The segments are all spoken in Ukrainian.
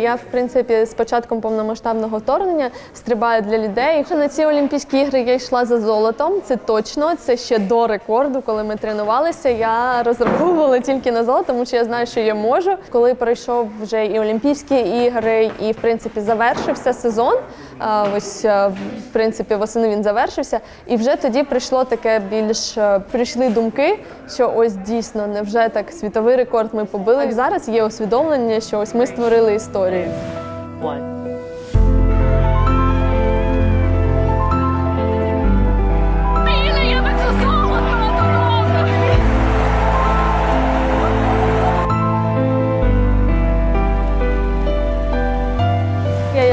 Я, в принципі, з початком повномасштабного вторгнення стрибаю для людей. На ці Олімпійські ігри я йшла за золотом. Це точно. Це ще до рекорду. Коли ми тренувалися, я розраховувала тільки на золото, тому що я знаю, що я можу. Коли пройшов вже і Олімпійські ігри, і в принципі завершився сезон. Ось в принципі восени він завершився. І вже тоді прийшло таке більш прийшли думки, що ось дійсно невже так світовий рекорд ми побили. Зараз є усвідомлення, що ось ми створили історію.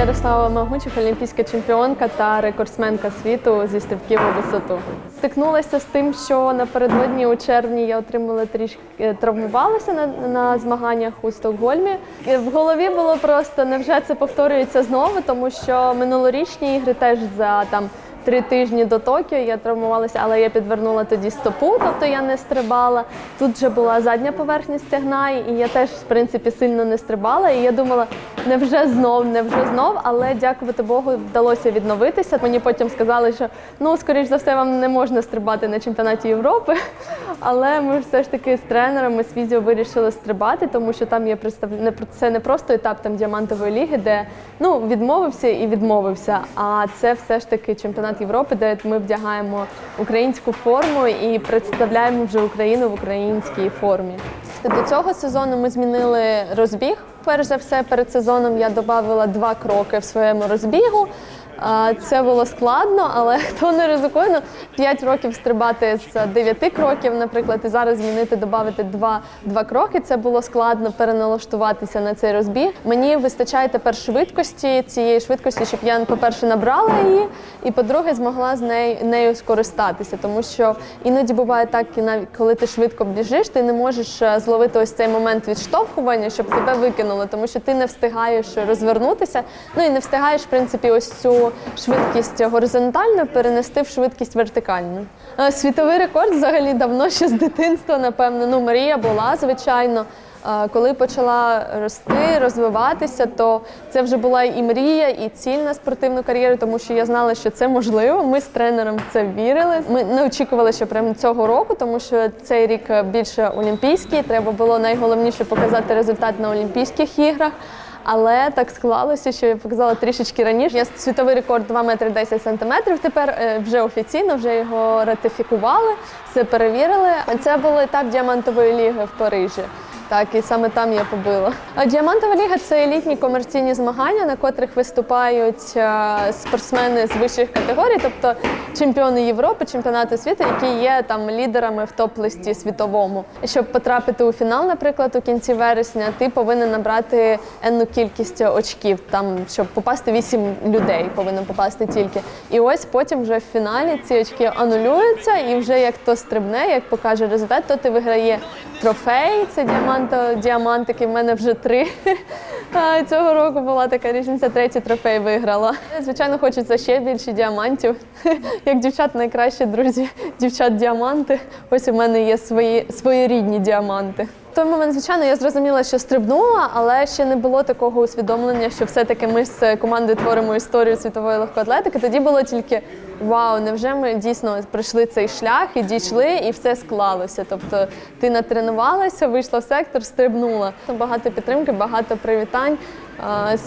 Ярослава Магучик, олімпійська чемпіонка та рекордсменка світу зі стрибків у висоту. Стикнулася з тим, що напередодні у червні я отримала трішки е, травмувалася на, на змаганнях у Стокгольмі. І в голові було просто невже це повторюється знову, тому що минулорічні ігри теж за там. Три тижні до Токіо я травмувалася, але я підвернула тоді стопу, тобто я не стрибала. Тут вже була задня поверхня стегна, і я теж в принципі сильно не стрибала. І я думала, невже знов, невже знов, але дякувати Богу, вдалося відновитися. Мені потім сказали, що ну скоріш за все вам не можна стрибати на чемпіонаті Європи. Але ми все ж таки з тренерами з фізіо вирішили стрибати, тому що там є представ... це не просто етап там діамантової ліги, де ну відмовився і відмовився. А це все ж таки чемпіонат Європи, де ми вдягаємо українську форму і представляємо вже Україну в українській формі. До цього сезону ми змінили розбіг. Перш за все, перед сезоном я додавала два кроки в своєму розбігу. Це було складно, але хто не ризикує, ну, 5 років стрибати з 9 кроків, наприклад, і зараз змінити, додати два, два кроки. Це було складно переналаштуватися на цей розбіг. Мені вистачає тепер швидкості цієї швидкості, щоб я, по-перше, набрала її, і по-друге, змогла з нею, нею скористатися. Тому що іноді буває так, і навіть коли ти швидко біжиш, ти не можеш е, зловити ось цей момент відштовхування, щоб тебе викинуло, тому що ти не встигаєш розвернутися. Ну і не встигаєш, в принципі, ось цю швидкість горизонтальну перенести в швидкість вертикальну. Е, Світовий рекорд взагалі давно ще з дитинства, напевно. Ну, Марія була, звичайно. Е, Коли почала рости, розвиватися, то це вже була і мрія, і ціль на спортивну кар'єру, тому що я знала, що це можливо. Ми з тренером в це вірили. Ми не очікували, що прямо цього року, тому що цей рік більше олімпійський. Треба було найголовніше показати результат на Олімпійських іграх. Але так склалося, що я показала трішечки раніше. Я світовий рекорд 2 метри 10 сантиметрів. Тепер е, вже офіційно, вже його ратифікували, все перевірили. Це був етап діамантової ліги в Парижі. Так, і саме там я побила. Діамантова ліга це елітні комерційні змагання, на котрих виступають е, спортсмени з вищих категорій, тобто чемпіони Європи, чемпіонати світу, які є там лідерами в топ-листі світовому. Щоб потрапити у фінал, наприклад, у кінці вересня, ти повинен набрати енну кількість очків, там щоб попасти 8 людей, повинен попасти тільки. І ось потім вже в фіналі ці очки анулюються, і вже як то стрибне, як покаже результат, то ти виграє трофей. Це діаманто, діамантики. В мене вже три. Цього року була така річниця, третій трофей виграла. Звичайно, хочеться ще більше діамантів. Як дівчат найкращі друзі, дівчат діаманти. Ось у мене є свої своєрідні діаманти. Той момент, звичайно, я зрозуміла, що стрибнула, але ще не було такого усвідомлення, що все-таки ми з командою творимо історію світової легкоатлетики. Тоді було тільки вау, невже ми дійсно пройшли цей шлях і дійшли, і все склалося. Тобто ти натренувалася, вийшла в сектор, стрибнула. Багато підтримки, багато привітань.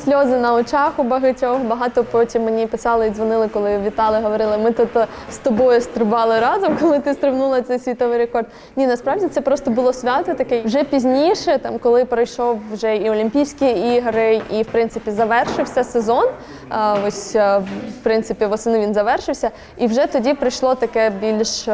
Сльози на очах у багатьох. Багато потім мені писали і дзвонили, коли вітали, говорили, ми тут е, з тобою стрибали разом, коли ти стрибнула цей світовий рекорд. Ні, насправді це просто було свято таке. Вже пізніше, там коли пройшов вже і Олімпійські ігри, і в принципі завершився сезон. Ось е, в принципі восени він завершився, і вже тоді прийшло таке більш.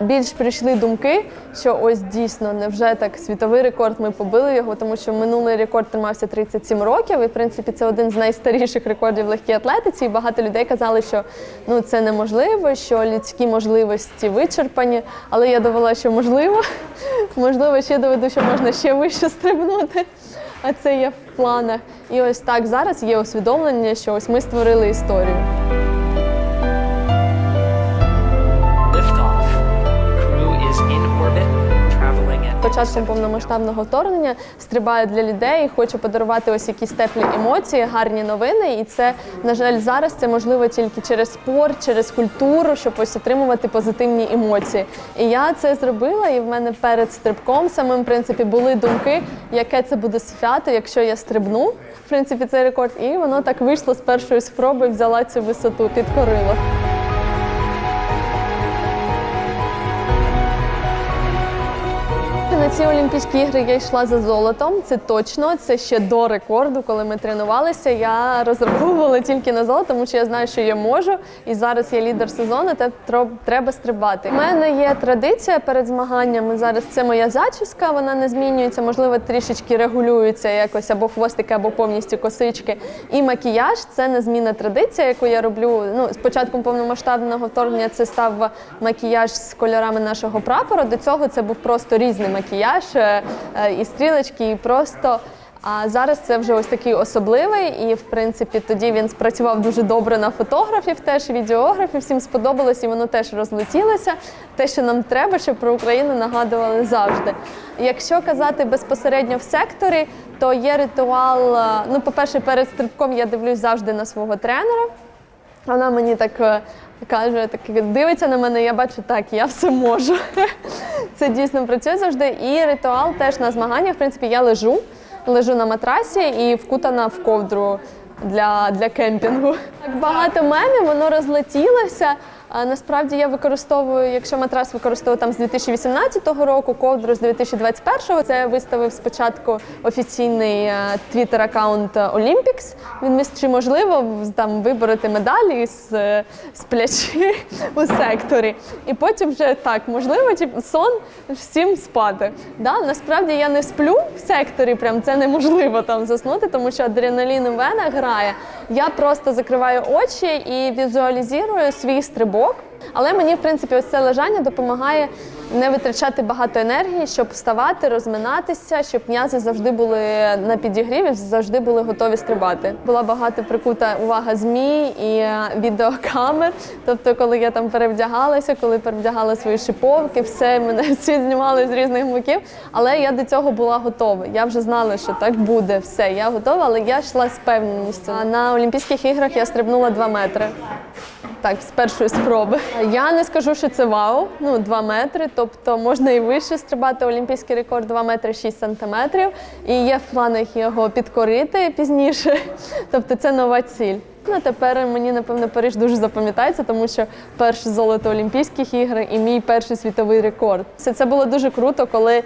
Більш прийшли думки, що ось дійсно невже так світовий рекорд ми побили його, тому що минулий рекорд тримався 37 років, і в принципі це один з найстаріших рекордів в легкій атлетиці. І багато людей казали, що ну це неможливо, що людські можливості вичерпані. Але я довела, що можливо. Можливо, ще доведу, що можна ще вище стрибнути. А це є в планах. І ось так зараз є усвідомлення, що ось ми створили історію. Початком повномасштабного вторгнення стрибаю для людей, хочу подарувати ось якісь теплі емоції, гарні новини. І це, на жаль, зараз це можливо тільки через спорт, через культуру, щоб ось отримувати позитивні емоції. І я це зробила, і в мене перед стрибком самим в принципі були думки, яке це буде свято, якщо я стрибну. В принципі, цей рекорд, і воно так вийшло з першої спроби, взяла цю висоту, підкорила. На ці Олімпійські ігри я йшла за золотом. Це точно. Це ще до рекорду, коли ми тренувалися. Я розраховувала тільки на золото, тому що я знаю, що я можу. І зараз я лідер сезону, та треба стрибати. У мене є традиція перед змаганнями. Зараз це моя зачіска, вона не змінюється, можливо, трішечки регулюється якось або хвостики, або повністю косички. І макіяж це незмінна традиція, яку я роблю. Ну, з початком повномасштабного вторгнення це став макіяж з кольорами нашого прапора. До цього це був просто різний макіяж е, е, і стрілочки, і просто. А зараз це вже ось такий особливий, і в принципі тоді він спрацював дуже добре на фотографів, теж відеографів. Всім сподобалось, і воно теж розлетілося. Те, що нам треба, щоб про Україну нагадували завжди. Якщо казати безпосередньо в секторі, то є ритуал. е, Ну, по-перше, перед стрибком я дивлюсь завжди на свого тренера. Вона мені так каже, так дивиться на мене, я бачу, так, я все можу. Це дійсно працює завжди. І ритуал теж на змаганнях. В принципі, я лежу, лежу на матрасі і вкутана в ковдру для, для кемпінгу. Так багато мене, воно розлетілося. А насправді я використовую, якщо матрас використовую там з 2018 року, ковдру з 2021-го. Це виставив спочатку офіційний твіттер аккаунт Olympics. Він чи можливо там вибороти медалі з, е, з плячі у секторі. І потім вже так, можливо, типу, сон всім спати. Да, насправді я не сплю в секторі, прям це неможливо там заснути, тому що адреналін у венах грає. Я просто закриваю очі і візуалізую свій стрибок. Але мені, в принципі, ось це лежання допомагає не витрачати багато енергії, щоб вставати, розминатися, щоб м'язи завжди були на підігріві, завжди були готові стрибати. Була багато прикута увага ЗМІ і е, відеокамер. Тобто, коли я там перевдягалася, коли перевдягала свої шиповки, все мене всі знімали з різних боків. Але я до цього була готова. Я вже знала, що так буде. Все, я готова, але я йшла з певністю. На Олімпійських іграх я стрибнула 2 метри. Так, з першої спроби. Я не скажу, що це вау, ну 2 метри, тобто можна і вище стрибати. Олімпійський рекорд 2 метри 6 сантиметрів. І є в планах його підкорити пізніше. Тобто це нова ціль. Ну, тепер мені, напевно, Париж дуже запам'ятається, тому що перше золото Олімпійських ігор і мій перший світовий рекорд. Все це було дуже круто, коли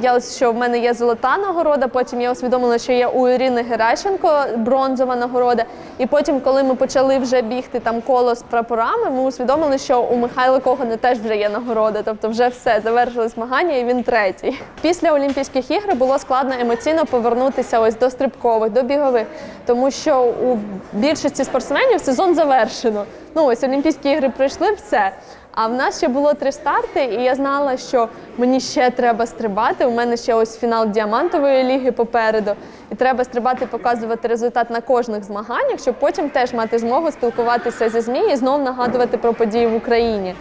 я ось що в мене є золота нагорода, потім я усвідомила, що є у Ірини Геращенко бронзова нагорода. І потім, коли ми почали вже бігти там коло з прапорами, ми усвідомили, що у Михайла Когана теж вже є нагорода. Тобто вже все завершили змагання, і він третій. Після Олімпійських ігор було складно емоційно повернутися ось до стрибкових, до бігових, тому що у більшості спортсменів сезон завершено. Ну ось Олімпійські ігри пройшли, все. А в нас ще було три старти, і я знала, що мені ще треба стрибати. У мене ще ось фінал діамантової ліги попереду. І треба стрибати, показувати результат на кожних змаганнях, щоб потім теж мати змогу спілкуватися зі ЗМІ і знов нагадувати про події в Україні.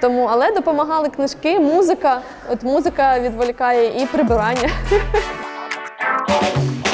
Тому, але допомагали книжки, музика. От музика відволікає і прибирання.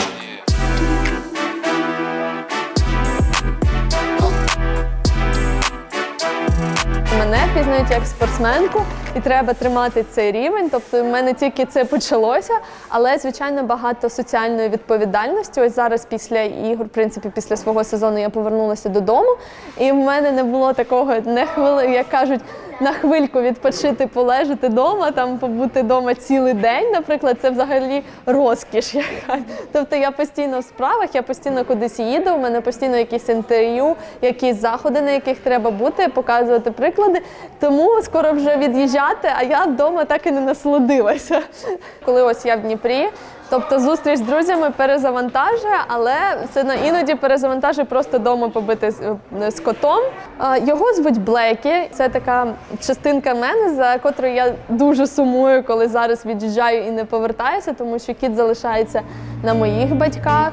пізнають як спортсменку, і треба тримати цей рівень. Тобто, в мене тільки це почалося, але звичайно багато соціальної відповідальності. Ось зараз після ігор, в принципі, після свого сезону я повернулася додому, і в мене не було такого не хвили, як кажуть. На хвильку відпочити, полежати вдома, там побути вдома цілий день, наприклад, це взагалі розкіш. Яка. Тобто я постійно в справах, я постійно кудись їду, у мене постійно якісь інтерв'ю, якісь заходи, на яких треба бути, показувати приклади. Тому скоро вже від'їжджати, а я вдома так і не насолодилася. Коли ось я в Дніпрі. Тобто зустріч з друзями перезавантажує, але це на іноді перезавантажує просто вдома побити з, е, з котом. Його звуть Блекі. Це така частинка мене, за котрою я дуже сумую, коли зараз від'їжджаю і не повертаюся, тому що кіт залишається на моїх батьках.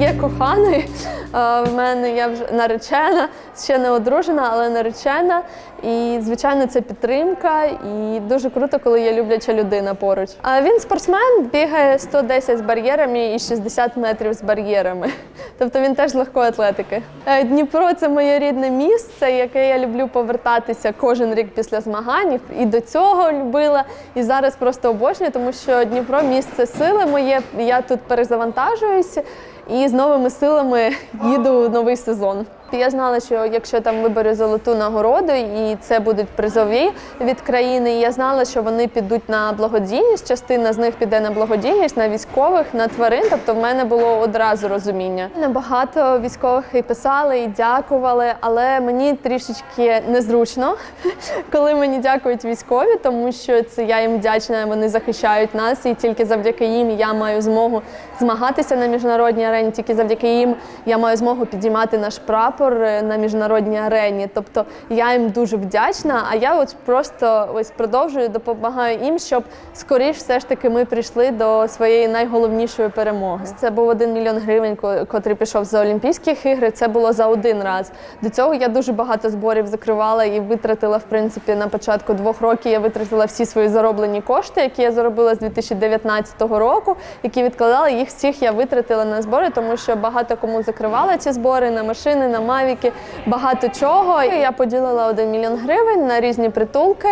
Є коханий, В мене я вже наречена, ще не одружена, але наречена. І звичайно, це підтримка. І дуже круто, коли є любляча людина поруч. А він спортсмен, бігає 110 з бар'єрами і 60 метрів з бар'єрами. Тобто він теж з легкої атлетики. Е, Дніпро це моє рідне місце, яке я люблю повертатися кожен рік після змагань. І до цього любила, і зараз просто обожнюю, тому що Дніпро місце сили моє. Я тут перезавантажуюся і з новими силами їду в новий сезон. Я знала, що якщо там виберу золоту нагороду, і це будуть призові від країни, я знала, що вони підуть на благодійність. Частина з них піде на благодійність, на військових, на тварин. Тобто в мене було одразу розуміння. Набагато військових і писали, і дякували, але мені трішечки незручно, коли мені дякують військові, тому що це я їм вдячна. Вони захищають нас, і тільки завдяки їм я маю змогу змагатися на міжнародній арені. Тільки завдяки їм я маю змогу підіймати наш прапор е, на міжнародній арені. Тобто я їм дуже вдячна. А я от просто ось продовжую допомагаю їм, щоб скоріш все ж таки ми прийшли до своєї найголовнішої перемоги. Це був один мільйон гривень, ко- котрий пішов за Олімпійських ігор. Це було за один раз. До цього я дуже багато зборів закривала і витратила в принципі на початку двох років. Я витратила всі свої зароблені кошти, які я заробила з 2019 року, які відкладала. Їх всіх я витратила на збори, тому що багато кому закривала ці збори на машини, на мавіки, багато чого. Я поділила один мільйон гривень на різні притулки.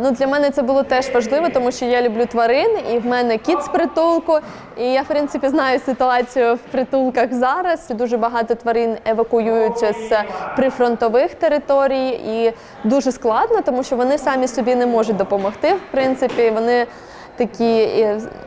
Ну для мене це було теж важливо, тому що я люблю тварин, і в мене кіт з притулку. І я, в принципі, знаю ситуацію в притулках зараз. Дуже багато тварин евакуюються з прифронтових територій, і дуже складно, тому що вони самі собі не можуть допомогти. В принципі, вони такі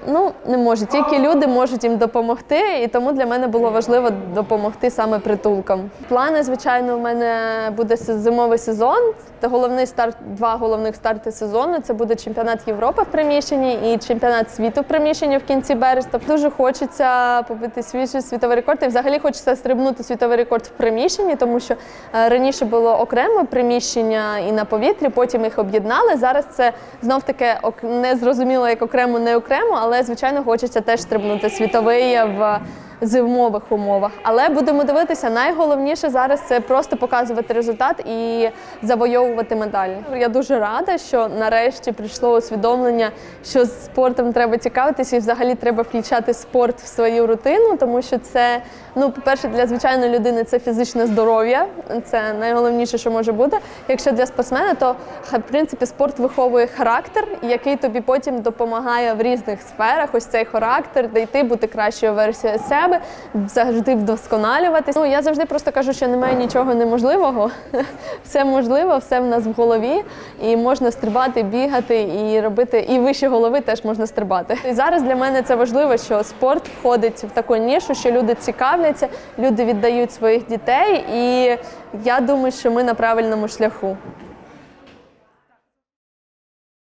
ну не можуть. Тільки люди можуть їм допомогти, і тому для мене було важливо допомогти саме притулкам. Плани, звичайно, у мене буде зимовий сезон. Це головний старт, два головних старти сезону. Це буде чемпіонат Європи в приміщенні і чемпіонат світу в приміщенні в кінці березня. Тобто дуже хочеться побити свіжий світовий рекорд. І взагалі хочеться стрибнути світовий рекорд в приміщенні, тому що е, раніше було окремо приміщення і на повітрі, потім їх об'єднали. Зараз це знов таки ок- не зрозуміло як окремо, не окремо, але звичайно хочеться теж стрибнути. Світовий в зимових умовах. Але будемо дивитися, найголовніше зараз це просто показувати результат і завойовувати медалі. Я дуже рада, що нарешті прийшло усвідомлення, що спортом треба цікавитися і взагалі треба включати спорт в свою рутину, тому що це, ну, по-перше, для звичайної людини це фізичне здоров'я. Це найголовніше, що може бути. Якщо для спортсмена, то в принципі спорт виховує характер, який тобі потім допомагає в різних сферах. Ось цей характер, дійти, бути кращою версією себе, завжди вдосконалюватися. Ну я завжди просто кажу, що немає нічого неможливого. Все можливо, все в нас в голові, і можна стрибати, бігати і робити. І вище голови теж можна стрибати. І зараз для мене це важливо, що спорт входить в таку нішу, що люди цікавляться, люди віддають своїх дітей, і я думаю, що ми на правильному шляху.